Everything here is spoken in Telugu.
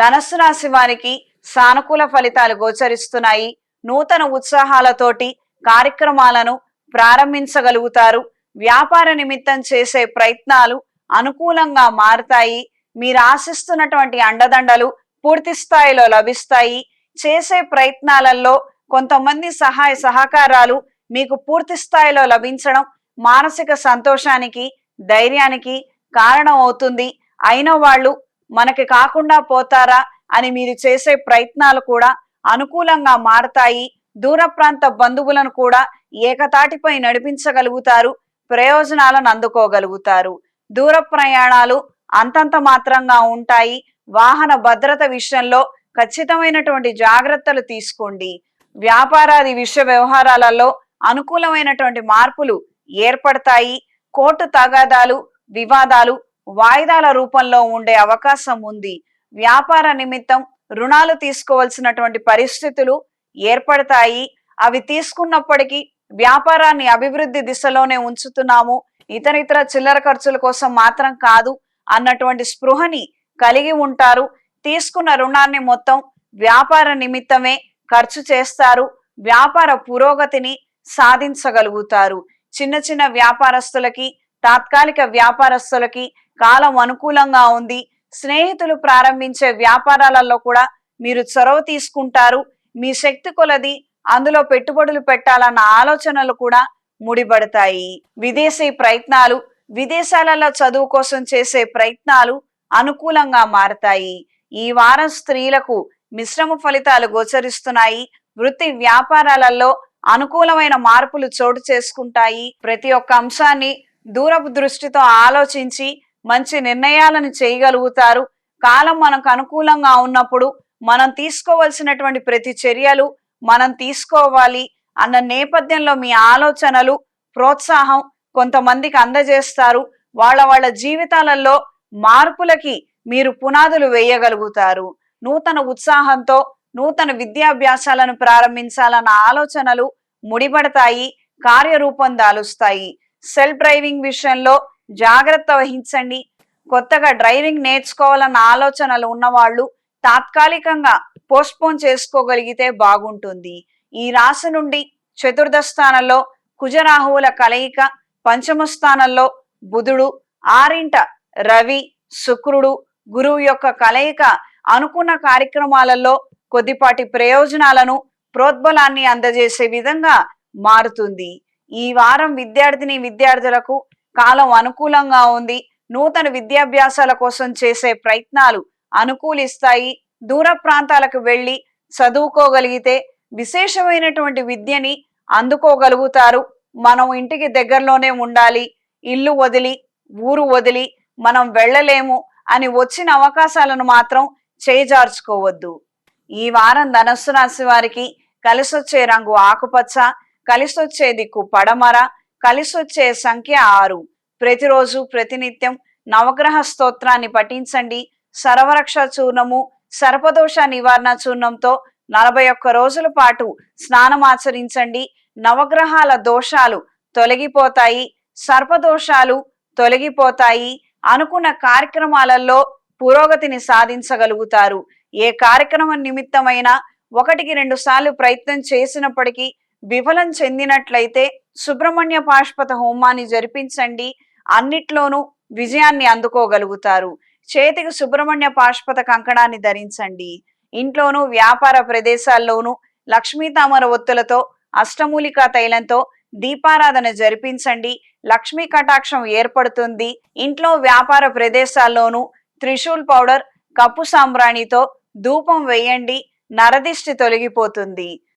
ధనస్సు రాశి వారికి సానుకూల ఫలితాలు గోచరిస్తున్నాయి. నూతన ఉత్సాహాలతోటి కార్యక్రమాలను ప్రారంభించగలుగుతారు. వ్యాపార నిమిత్తం చేసే ప్రయత్నాలు అనుకూలంగా మారుతాయి. మీరు ఆశిస్తున్నటువంటి అండదండలు పూర్తి స్థాయిలో లభిస్తాయి. చేసే ప్రయత్నాలలో కొంతమంది సహాయ సహకారాలు మీకు పూర్తి స్థాయిలో లభించడం మానసిక సంతోషానికి ధైర్యానికి కారణం అవుతుంది అయిన వాళ్ళు మనకి కాకుండా పోతారా అని మీరు చేసే ప్రయత్నాలు కూడా అనుకూలంగా మారతాయి. దూర ప్రాంత బంధువులను కూడా ఏకతాటిపై నడిపించగలుగుతారు. ప్రయోజనాలను అందుకోగలుగుతారు. దూర ప్రయాణాలు అంతంత మాత్రంగా ఉంటాయి. వాహన భద్రత విషయంలో ఖచ్చితమైనటువంటి జాగ్రత్తలు తీసుకోండి. వ్యాపారాది విషయ వ్యవహారాలలో అనుకూలమైనటువంటి మార్పులు ఏర్పడతాయి. కోర్టు తగాదాలు వివాదాలు వాయిదాల రూపంలో ఉండే అవకాశం ఉంది. వ్యాపార నిమిత్తం రుణాలు తీసుకోవాల్సినటువంటి పరిస్థితులు ఏర్పడతాయి. అవి తీసుకున్నప్పటికీ వ్యాపారాన్ని అభివృద్ధి దిశలోనే ఉంచుతున్నాము. ఇతర ఇతర చిల్లర ఖర్చుల కోసం మాత్రం కాదు అన్నటువంటి స్పృహని కలిగి ఉంటారు. తీసుకున్న రుణాన్ని మొత్తం వ్యాపార నిమిత్తమే ఖర్చు చేస్తారు. వ్యాపార పురోగతిని సాధించగలుగుతారు. చిన్న చిన్న వ్యాపారస్తులకి తాత్కాలిక వ్యాపారస్తులకి కాలం అనుకూలంగా ఉంది. స్నేహితులు ప్రారంభించే వ్యాపారాలలో కూడా మీరు చొరవ తీసుకుంటారు. మీ శక్తి కొలది అందులో పెట్టుబడులు పెట్టాలన్న ఆలోచనలు కూడా ముడిపడతాయి. విదేశీ ప్రయత్నాలు విదేశాలలో చదువు కోసం చేసే ప్రయత్నాలు అనుకూలంగా మారతాయి. ఈ వారం స్త్రీలకు మిశ్రమ ఫలితాలు గోచరిస్తున్నాయి. వృత్తి వ్యాపారాలలో అనుకూలమైన మార్పులు చోటు చేసుకుంటాయి. ప్రతి ఒక్క అంశాన్ని దూరపు దృష్టితో ఆలోచించి మంచి నిర్ణయాలను చేయగలుగుతారు. కాలం మనకు అనుకూలంగా ఉన్నప్పుడు మనం తీసుకోవలసినటువంటి ప్రతి చర్యలు మనం తీసుకోవాలి అన్న నేపథ్యంలో మీ ఆలోచనలు ప్రోత్సాహం కొంతమందికి అందజేస్తారు. వాళ్ళ వాళ్ళ జీవితాలలో మార్పులకి మీరు పునాదులు వేయగలుగుతారు. నూతన ఉత్సాహంతో నూతన విద్యాభ్యాసాలను ప్రారంభించాలన్న ఆలోచనలు ముడిపడతాయి కార్యరూపం దాలుస్తాయి. సెల్ఫ్ డ్రైవింగ్ విషయంలో జాగ్రత్త వహించండి. కొత్తగా డ్రైవింగ్ నేర్చుకోవాలన్న ఆలోచనలు ఉన్నవాళ్ళు తాత్కాలికంగా పోస్ట్పోన్ చేసుకోగలిగితే బాగుంటుంది. ఈ రాశి నుండి చతుర్థ స్థానంలో కుజరాహువుల కలయిక పంచమ స్థానంలో బుధుడు ఆరింట రవి శుక్రుడు గురువు యొక్క కలయిక అనుకున్న కార్యక్రమాలలో కొద్దిపాటి ప్రయోజనాలను ప్రోద్బలాన్ని అందజేసే విధంగా మారుతుంది. ఈ వారం విద్యార్థిని విద్యార్థులకు కాలం అనుకూలంగా ఉంది. నూతన విద్యాభ్యాసాల కోసం చేసే ప్రయత్నాలు అనుకూలిస్తాయి. దూర ప్రాంతాలకు వెళ్ళి చదువుకోగలిగితే విశేషమైనటువంటి విద్యని అందుకోగలుగుతారు. మనం ఇంటికి దగ్గరలోనే ఉండాలి. ఇల్లు వదిలి ఊరు వదిలి మనం వెళ్ళలేము అని వచ్చిన అవకాశాలను మాత్రం చేజార్చుకోవద్దు. ఈ వారం ధనస్సు రాశి వారికి కలిసొచ్చే రంగు ఆకుపచ్చ కలిసొచ్చే దిక్కు పడమర కలిసొచ్చే సంఖ్య ఆరు. ప్రతిరోజు ప్రతినిత్యం నవగ్రహ స్తోత్రాన్ని పఠించండి. సర్వరక్ష చూర్ణము సర్పదోష నివారణ చూర్ణంతో నలభై ఒక్క రోజుల పాటు స్నానం ఆచరించండి. నవగ్రహాల దోషాలు తొలగిపోతాయి. సర్పదోషాలు తొలగిపోతాయి. అనుకున్న కార్యక్రమాలలో పురోగతిని సాధించగలుగుతారు. ఏ కార్యక్రమం నిమిత్తమైనా ఒకటికి రెండు సార్లు ప్రయత్నం చేసినప్పటికీ విఫలం చెందినట్లయితే సుబ్రహ్మణ్య పాష్పత హోమాన్ని జరిపించండి. అన్నిట్లోనూ విజయాన్ని అందుకోగలుగుతారు. చేతికి సుబ్రహ్మణ్య పాష్పత కంకణాన్ని ధరించండి. ఇంట్లోనూ వ్యాపార ప్రదేశాల్లోనూ లక్ష్మీ తామర ఒత్తులతో అష్టమూలికా తైలంతో దీపారాధన జరిపించండి. లక్ష్మీ కటాక్షం ఏర్పడుతుంది. ఇంట్లో వ్యాపార ప్రదేశాల్లోనూ త్రిశూల్ పౌడర్ కప్పు సాంబ్రాణితో ధూపం వేయండి. నరదిష్టి తొలగిపోతుంది.